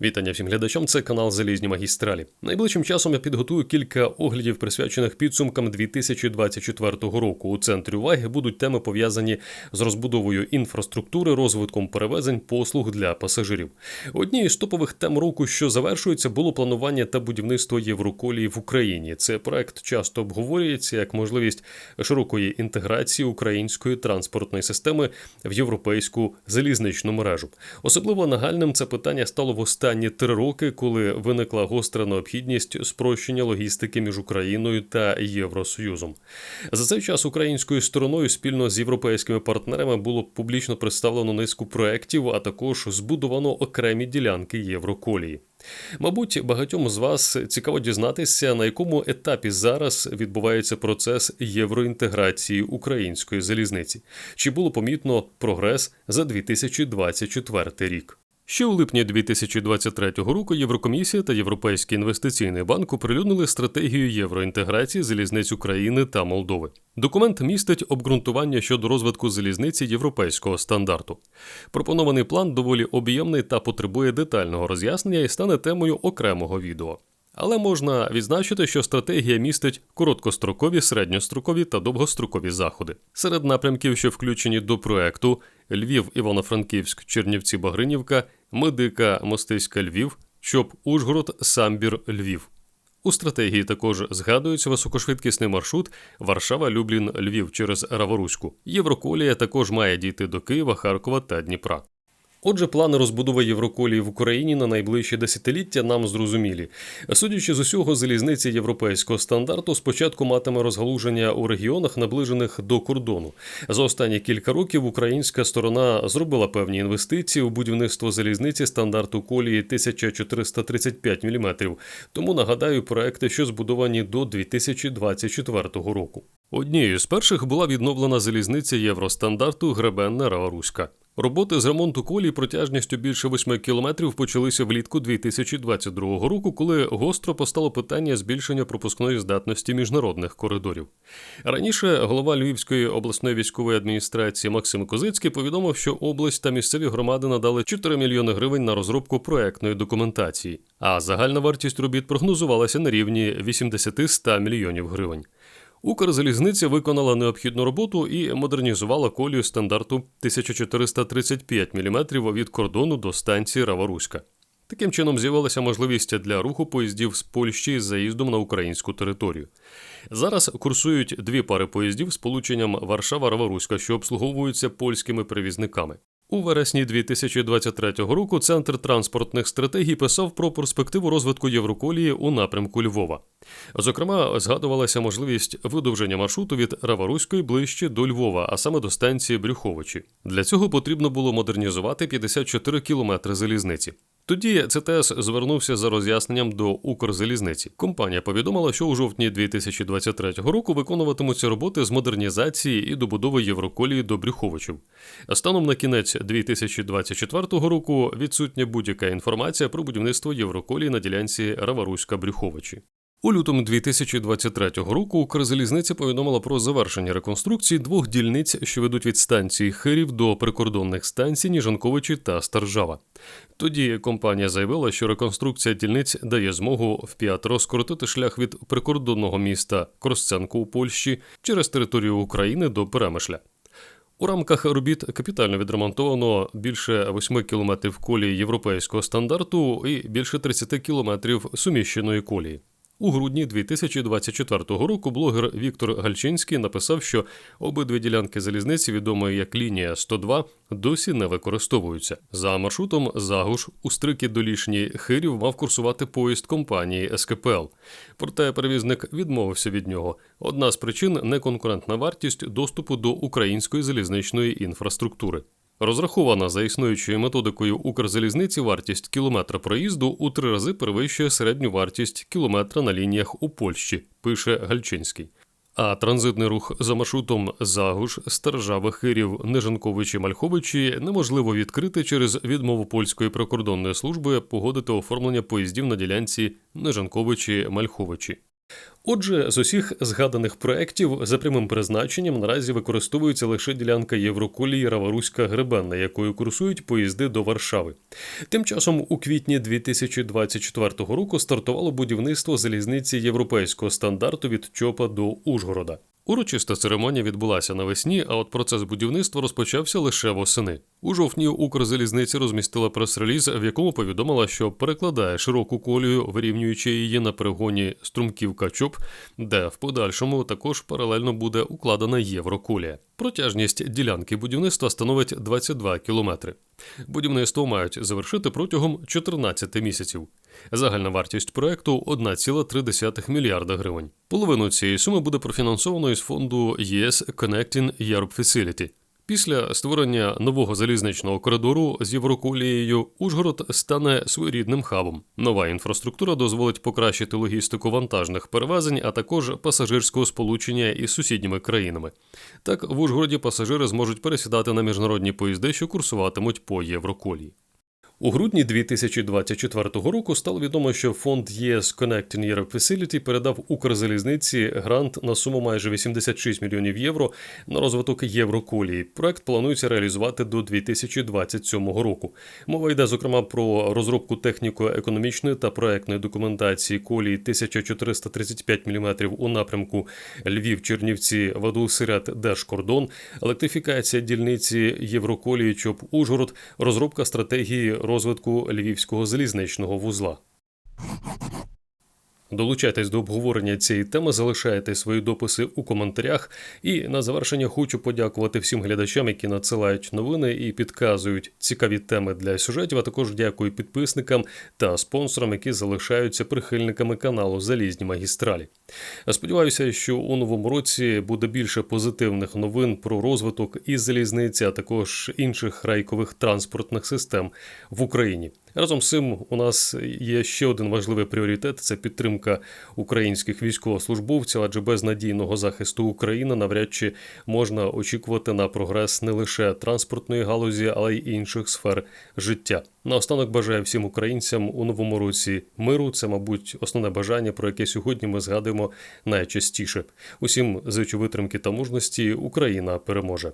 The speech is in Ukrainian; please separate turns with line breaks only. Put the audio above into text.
Вітання всім глядачам. Це канал Залізні Магістралі. Найближчим часом я підготую кілька оглядів, присвячених підсумкам 2024 року. У центрі уваги будуть теми пов'язані з розбудовою інфраструктури, розвитком перевезень, послуг для пасажирів. Однією з топових тем року, що завершується, було планування та будівництво Євроколії в Україні. Це проект часто обговорюється як можливість широкої інтеграції української транспортної системи в європейську залізничну мережу. Особливо нагальним це питання стало в останні три роки, коли виникла гостра необхідність спрощення логістики між Україною та Євросоюзом. За цей час українською стороною спільно з європейськими партнерами було публічно представлено низку проєктів, а також збудовано окремі ділянки Євроколії. Мабуть, багатьом з вас цікаво дізнатися, на якому етапі зараз відбувається процес євроінтеграції української залізниці, чи було помітно прогрес за 2024 рік. Ще у липні 2023 року Єврокомісія та Європейський інвестиційний банк оприлюднили стратегію євроінтеграції залізниць України та Молдови. Документ містить обґрунтування щодо розвитку залізниці європейського стандарту. Пропонований план доволі об'ємний та потребує детального роз'яснення і стане темою окремого відео. Але можна відзначити, що стратегія містить короткострокові, середньострокові та довгострокові заходи. Серед напрямків, що включені до проекту Львів, Івано-Франківськ, Чернівці, Багринівка, Медика, Мостиська, Львів, Чоп, Ужгород, Самбір, Львів. У стратегії також згадується високошвидкісний маршрут Варшава, Люблін, Львів через Раворуську. Євроколія також має дійти до Києва, Харкова та Дніпра. Отже, плани розбудови Євроколії в Україні на найближчі десятиліття нам зрозумілі. Судячи з усього, залізниці європейського стандарту спочатку матиме розгалуження у регіонах, наближених до кордону. За останні кілька років українська сторона зробила певні інвестиції у будівництво залізниці стандарту колії 1435 мм. Тому нагадаю проекти, що збудовані до 2024 року. Однією з перших була відновлена залізниця євростандарту Гребенна Раворуська. Роботи з ремонту колій протяжністю більше 8 кілометрів почалися влітку 2022 року, коли гостро постало питання збільшення пропускної здатності міжнародних коридорів. Раніше голова Львівської обласної військової адміністрації Максим Козицький повідомив, що область та місцеві громади надали 4 мільйони гривень на розробку проектної документації, а загальна вартість робіт прогнозувалася на рівні 80-100 мільйонів гривень. Укрзалізниця виконала необхідну роботу і модернізувала колію стандарту 1435 мм від кордону до станції Раваруська. Таким чином з'явилася можливість для руху поїздів з Польщі з заїздом на українську територію. Зараз курсують дві пари поїздів з полученням Варшава-Раваруська, що обслуговуються польськими перевізниками. У вересні 2023 року Центр транспортних стратегій писав про перспективу розвитку Євроколії у напрямку Львова. Зокрема, згадувалася можливість видовження маршруту від Раваруської ближче до Львова, а саме до станції Брюховичі. Для цього потрібно було модернізувати 54 кілометри залізниці. Тоді ЦТС звернувся за роз'ясненням до Укрзалізниці. Компанія повідомила, що у жовтні 2023 року виконуватимуться роботи з модернізації і добудови Євроколії до Брюховичів. Станом на кінець 2024 року відсутня будь-яка інформація про будівництво Євроколії на ділянці Раваруська-Брюховичі. У лютому 2023 року Укрзалізниця повідомила про завершення реконструкції двох дільниць, що ведуть від станції Хирів до прикордонних станцій Ніжанковичі та Старжава. Тоді компанія заявила, що реконструкція дільниць дає змогу в п'ятеро скоротити шлях від прикордонного міста Кросценко у Польщі через територію України до Перемишля. У рамках робіт капітально відремонтовано більше 8 кілометрів колії європейського стандарту і більше 30 кілометрів суміщеної колії. У грудні 2024 року блогер Віктор Гальчинський написав, що обидві ділянки залізниці, відомої як лінія 102, досі не використовуються. За маршрутом Загуш у стрики до долішній Хирів мав курсувати поїзд компанії СКПЛ. Проте перевізник відмовився від нього. Одна з причин неконкурентна вартість доступу до української залізничної інфраструктури. Розрахована за існуючою методикою Укрзалізниці вартість кілометра проїзду у три рази перевищує середню вартість кілометра на лініях у Польщі, пише Гальчинський. А транзитний рух за маршрутом Загуш, Стержава, Хирів, Нежанковичі, Мальховичі неможливо відкрити через відмову польської прикордонної служби погодити оформлення поїздів на ділянці Нежанковичі Мальховичі. Отже, з усіх згаданих проєктів за прямим призначенням наразі використовується лише ділянка Євроколії Раваруська Гребенна, якою курсують поїзди до Варшави. Тим часом у квітні 2024 року стартувало будівництво залізниці європейського стандарту від Чопа до Ужгорода. Урочиста церемонія відбулася навесні, а от процес будівництва розпочався лише восени. У жовтні Укрзалізниці розмістила прес-реліз, в якому повідомила, що перекладає широку колію, вирівнюючи її на перегоні струмківка чоп, де в подальшому також паралельно буде укладена євроколія. Протяжність ділянки будівництва становить 22 кілометри. Будівництво мають завершити протягом 14 місяців. Загальна вартість проекту 1,3 мільярда гривень. Половину цієї суми буде профінансовано із фонду ЄС Connecting Europe Facility. Після створення нового залізничного коридору з Євроколією Ужгород стане своєрідним хабом. Нова інфраструктура дозволить покращити логістику вантажних перевезень, а також пасажирського сполучення із сусідніми країнами. Так, в Ужгороді пасажири зможуть пересідати на міжнародні поїзди, що курсуватимуть по Євроколії. У грудні 2024 року стало відомо, що фонд ЄС Connecting Europe Facility передав Укрзалізниці грант на суму майже 86 мільйонів євро на розвиток Євроколії. Проект планується реалізувати до 2027 року. Мова йде зокрема про розробку техніко-економічної та проектної документації колії 1435 мм у напрямку Львів-Чернівці, Вадул-Сирят, Держкордон, електрифікація дільниці Євроколії ЧОП Ужгород, розробка стратегії розвитку львівського залізничного вузла. Долучайтесь до обговорення цієї теми, залишайте свої дописи у коментарях. І на завершення хочу подякувати всім глядачам, які надсилають новини і підказують цікаві теми для сюжетів. А також дякую підписникам та спонсорам, які залишаються прихильниками каналу Залізні магістралі. Сподіваюся, що у новому році буде більше позитивних новин про розвиток і залізниці, а також інших рейкових транспортних систем в Україні. Разом з цим у нас є ще один важливий пріоритет це підтримка українських військовослужбовців, адже без надійного захисту України навряд чи можна очікувати на прогрес не лише транспортної галузі, але й інших сфер життя. Наостанок бажаю всім українцям у новому році миру. Це, мабуть, основне бажання, про яке сьогодні ми згадуємо найчастіше. Усім зичу витримки та мужності Україна переможе.